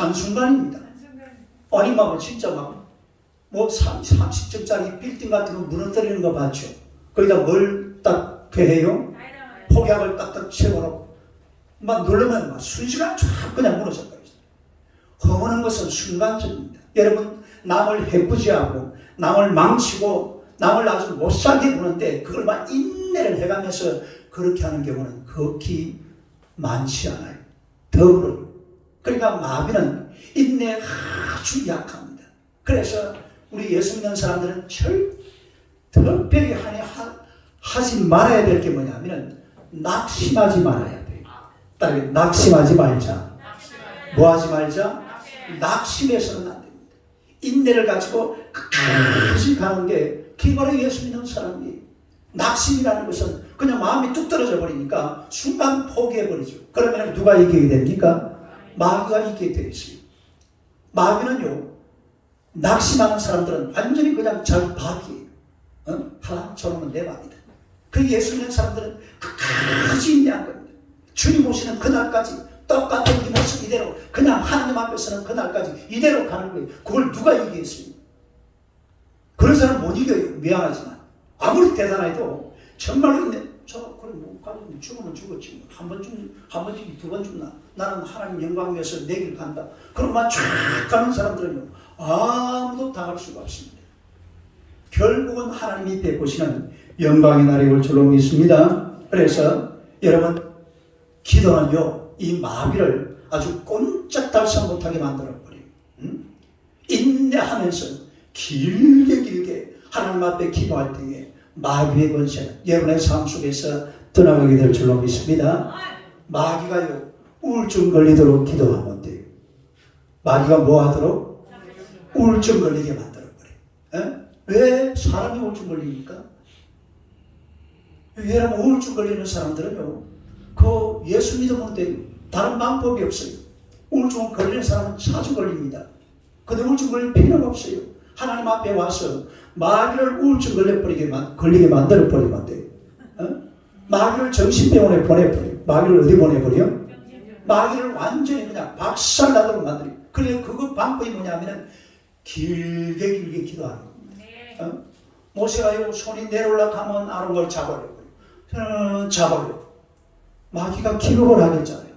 한순간입니다. 아니, 막, 진짜 막, 뭐, 30층짜리 빌딩 같은 거 무너뜨리는 거 봤죠? 거기다 뭘딱 해요? 폭약을 딱딱 채워놓고, 막 누르면 막 순식간 쫙 그냥 무너져버려요. 허무는 것은 순간적입니다. 여러분, 남을 해꾸지하고, 남을 망치고, 남을 아주 못 살게 구는데, 그걸 막 인내를 해가면서 그렇게 하는 경우는 극히 많지 않아요. 더불어. 그러니까 마귀는 인내 아주 약합니다. 그래서 우리 예수 믿는 사람들은 절 특별히 하니 하, 하지 말아야 될 게 뭐냐면은 낙심하지 말아야 돼요. 따르게 낙심하지 말자. 뭐 하지 말자? 낙심해서는 안 됩니다. 인내를 가지고 끝까지 가는 게 바로 예수 믿는 사람이에요. 낙심이라는 것은 그냥 마음이 뚝 떨어져 버리니까 순간 포기해 버리죠. 그러면 누가 이기게 됩니까? 마귀가 되어 있어요. 마귀는요, 낙심하는 사람들은 완전히 그냥 자기 밥이에요. 어? 하나, 저놈은 내 밥이다. 그 예수 믿는 사람들은 끝까지 인내한 겁니다. 주님 오시는 그날까지 똑같은 이 모습 이대로 그냥 하나님 앞에서는 그날까지 이대로 가는 거예요. 그걸 누가 이기겠습니까? 그런 사람 못 이겨요. 미안하지만. 아무리 대단해도 정말로 있네. 저 그래 못 가면 죽으면 죽었지. 한 번 죽, 한번 죽이 두번 죽나. 나는 하나님 영광 위해서 내 길 간다. 그럼 막쫙 가는 사람들은요. 아무도 당할 수가 없습니다. 결국은 하나님이 베푸시는 영광의 날이 올 줄로 믿습니다. 그래서 여러분 기도는요 이 마귀를 아주 꼼짝달싹 못하게 만들어버려요. 음? 인내하면서 길게 길게 하나님 앞에 기도할 때에 마귀의 권세는 여러분의 삶 속에서 떠나가게 될 줄로 믿습니다. 마귀가요 우울증 걸리도록 기도하면 돼요. 마귀가 뭐 하도록 우울증 걸리게 만들어 버려요. 에? 왜 사람이 우울증 걸립니까? 여러분 우울증 걸리는 사람들은요 그 예수 믿으면 돼요. 다른 방법이 없어요. 우울증 걸리는 사람은 자주 걸립니다. 근데 우울증 걸릴 필요가 없어요. 하나님 앞에 와서 마귀를 우울증 걸려버리게 만, 걸리게 만들어버리면 돼요. 어? 마귀를 정신병원에 보내버려요. 마귀를 어디 보내버려? 마귀를 완전히 그냥 박살 나도록 만들어요. 그래, 그거 방법이 뭐냐면은 길게 길게 기도하는 겁니다. 어? 모세가요, 손이 내려올라 가면 아는 걸 잡아버려요. 어, 잡아버려요. 마귀가 기록을 하겠잖아요.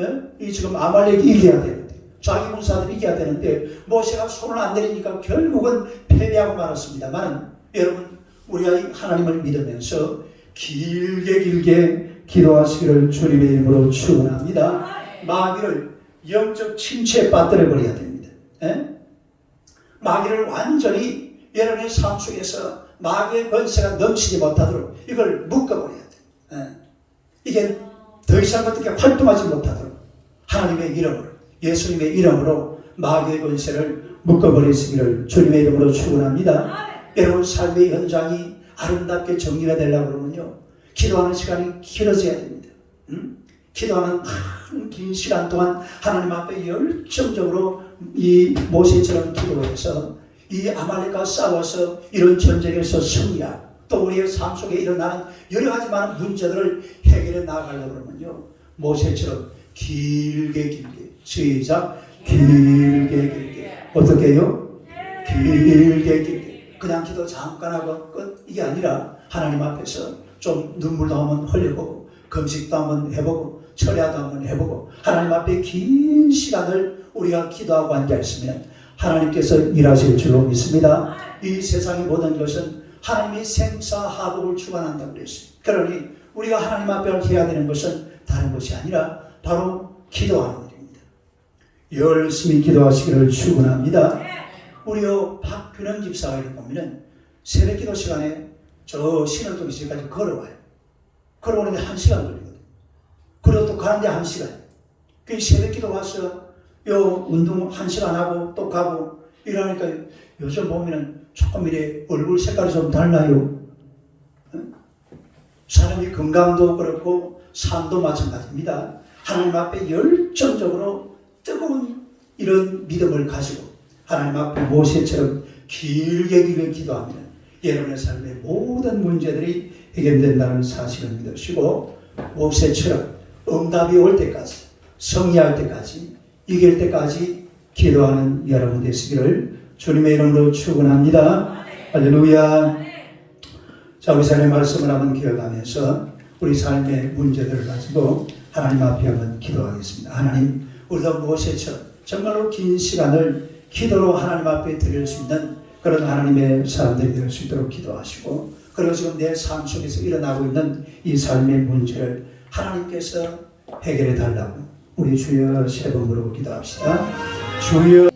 예? 이 지금 아말렉이 이겨야 되는데, 자기 군사들이 이겨야 되는데, 모세가 손을 안 내리니까 결국은 패배하고 말았습니다만, 여러분, 우리가 하나님을 믿으면서 길게 길게 기도하시기를 주님의 이름으로 축원합니다. 마귀를 영적 침체에 빠뜨려 버려야 됩니다. 예? 마귀를 완전히 여러분의 삶 속에서 마귀의 권세가 넘치지 못하도록 이걸 묶어버려야 돼. 예. 이게 더 이상 어떻게 활동하지 못하도록 하나님의 이름으로 예수님의 이름으로 마귀의 권세를 묶어버리시기를 주님의 이름으로 축원합니다. 여러분 삶의 현장이 아름답게 정리가 되려고 그러면요 기도하는 시간이 길어져야 됩니다. 음? 기도하는 긴 시간 동안 하나님 앞에 열정적으로 이 모세처럼 기도해서 이 아말렉과 싸워서 이런 전쟁에서 승리하고 또 우리의 삶 속에 일어나는 여러 가지 많은 문제들을 해결해 나가려고 그러면요 모세처럼 길게 길게 시작 길게 길게 어떻게 해요? 길게 길게 그냥 기도 잠깐 하고 끝 이게 아니라 하나님 앞에서 좀 눈물도 한번 흘려보고 금식도 한번 해보고 철야도 한번 해보고 하나님 앞에 긴 시간을 우리가 기도하고 앉아있으면 하나님께서 일하실 줄로 믿습니다. 이 세상의 모든 것은 하나님이 생사하복을 주관한다고 그랬어요. 그러니 우리가 하나님 앞에 해야 되는 것은 다른 것이 아니라 바로 기도하는. 열심히 기도하시기를 축원합니다. 우리요 박균영 이렇게 보면은 새벽 기도 시간에 저 신월동에서까지 걸어와요. 걸어오는데 한 시간 걸리거든요. 그리고 또 가는데 한 시간. 그 새벽 기도 와서 요 운동 한 시간 하고 또 가고 이러니까 요즘 보면은 조금 이래 얼굴 색깔이 좀 달라요. 응? 사람이 건강도 그렇고 삶도 마찬가지입니다. 하나님 앞에 열정적으로 뜨거운 이런 믿음을 가지고 하나님 앞에 모세처럼 길게 길게 기도하면 여러분의 삶의 모든 문제들이 해결된다는 사실을 믿으시고 모세처럼 응답이 올 때까지 성리할 때까지 이길 때까지 기도하는 여러분 되시기를 주님의 이름으로 축원합니다. 할렐루야. 자, 우리 삶의 말씀을 한번 기억하면서 우리 삶의 문제들을 가지고 하나님 앞에 한번 기도하겠습니다. 하나님, 우리도 모세처럼 정말로 긴 시간을 기도로 하나님 앞에 드릴 수 있는 그런 하나님의 사람들이 될 수 있도록 기도하시고 그리고 지금 내 삶 속에서 일어나고 있는 이 삶의 문제를 하나님께서 해결해 달라고 우리 주여 세 번으로 기도합시다. 주여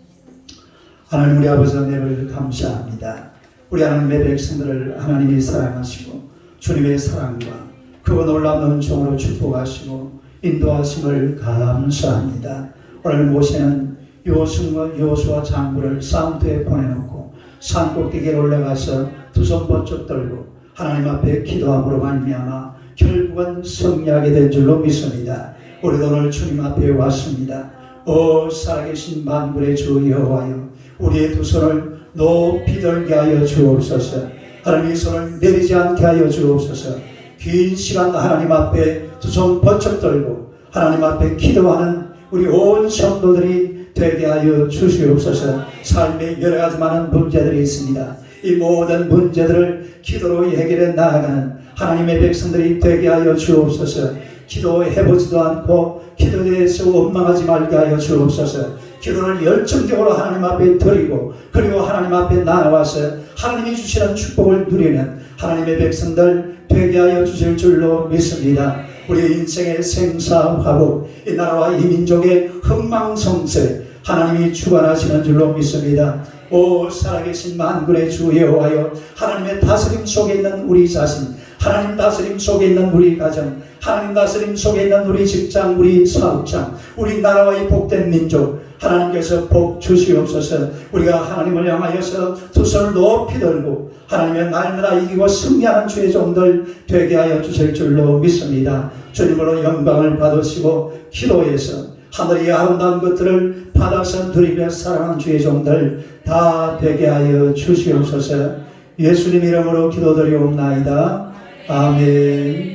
하나님 우리 아버지 은혜를 감사합니다. 우리 하나님의 백성들을 하나님이 사랑하시고 주님의 사랑과 그거 놀라운 은총으로 축복하시고 인도하심을 감사합니다. 오늘 모세는 요수와 요수와 장부를 사운드에 보내놓고 산 꼭대기에 올라가서 두 손 번쩍 들고 하나님 앞에 기도함으로 말미암아 결국은 승리하게 된 줄로 믿습니다. 우리도 오늘 주님 앞에 왔습니다. 오 살아계신 만군의 주 여호와여 우리의 두 손을 높이 들게 하여 주옵소서 하나님 이 손을 내리지 않게 하여 주옵소서 긴 시간 하나님 앞에 두 손 번쩍 들고 하나님 앞에 기도하는 우리 온 성도들이 되게 하여 주시옵소서. 삶에 여러 가지 많은 문제들이 있습니다. 이 모든 문제들을 기도로 해결해 나아가는 하나님의 백성들이 되게 하여 주옵소서 기도해보지도 않고 기도에 대해서 원망하지 말게 하여 주옵소서 기도를 열정적으로 하나님 앞에 드리고 그리고 하나님 앞에 나와서 하나님이 주시는 축복을 누리는 하나님의 백성들 되게 하여 주실 줄로 믿습니다. 우리의 인생의 생사화복 이 나라와 이 민족의 흥망성쇠 하나님이 주관하시는 줄로 믿습니다. 오 살아계신 만군의 주 여호와여 하나님의 다스림 속에 있는 우리 자신 하나님 다스림 속에 있는 우리 가정 하나님 다스림 속에 있는 우리 직장 우리 사업장 우리 나라와 이 복된 민족 하나님께서 복 주시옵소서. 우리가 하나님을 향하여서 두 손을 높이 들고 하나님의 날마다 이기고 승리하는 주의 종들 되게 하여 주실 줄로 믿습니다. 주님으로 영광을 받으시고 기도해서 하늘의 아름다운 것들을 받아서 누리며 사랑하는 주의 종들 다 되게 하여 주시옵소서. 예수님 이름으로 기도드리옵나이다 아멘